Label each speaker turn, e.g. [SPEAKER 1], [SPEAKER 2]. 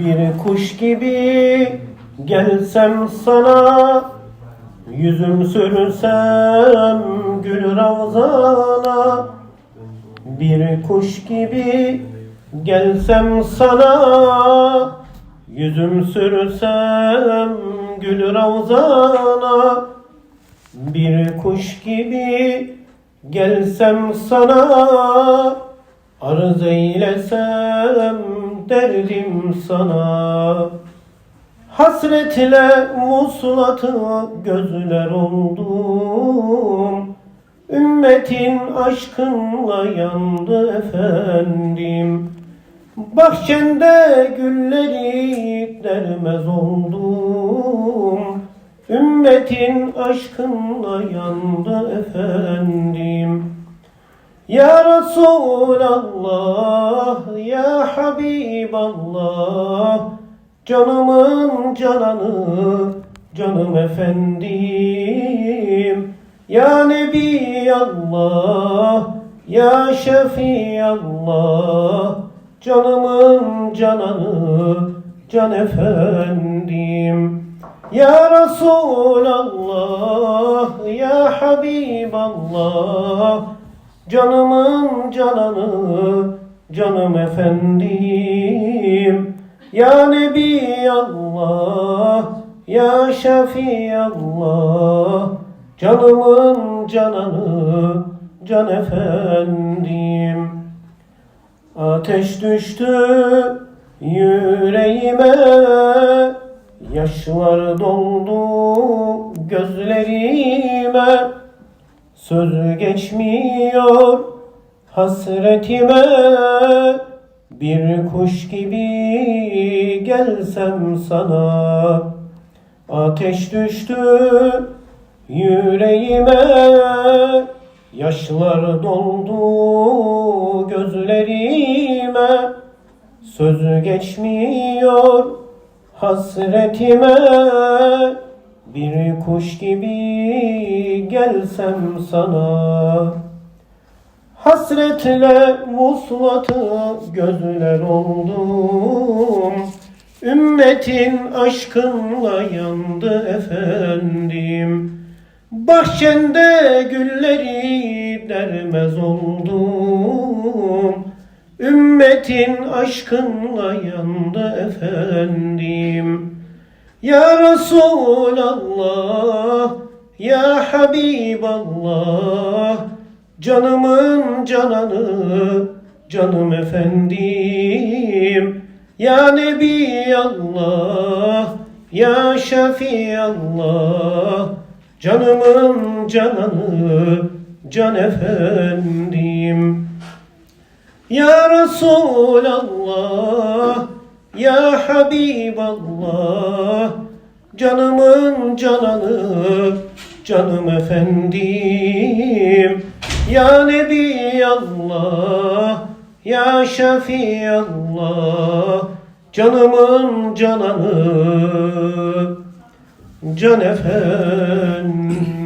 [SPEAKER 1] Bir kuş gibi gelsem sana Yüzüm sürsem gül ravzana. Bir kuş gibi gelsem sana Yüzüm sürsem gül ravzana. Bir kuş gibi gelsem sana Arz eylesem derdim sana. Hasretle vuslatı gözler oldum. Ümmetin aşkınla yandı efendim. Bahçende gülleri dermez oldum. Ümmetin aşkınla yandı efendim Ya Resulallah, Ya Habiballah. Canımın cananı, canım efendim. Ya Nebi Allah, Ya Şefi Allah Canımın cananı, can efendim. Ya Resulallah, Ya Habiballah Canımın cananı, canım efendim. Ya Nebi Allah, Ya Şefi Allah. Canımın cananı, can efendim. Ateş düştü yüreğime Yaşlar doldu gözlerime Söz geçmiyor hasretime. Bir kuş gibi gelsem sana. Ateş düştü yüreğime. Yaşlar doldu gözlerime. Söz geçmiyor hasretime Bir kuş gibi gelsem sana Hasretle vuslatı gözler oldum. Ümmetin aşkınla yandı efendim. Bahçende gülleri dermez oldum. Ümmetin aşkınla yandı efendim Ya Resulallah, Ya Habiballah Canımın cananı, canım efendim. Ya Nebi Allah, Ya Şefi Allah Canımın cananı, can efendim. Ya Resulallah, Ya Habiballah Canımın cananı, canım efendim. Ya Nebi Allah, Ya Şefi Allah Canımın cananı, can efendim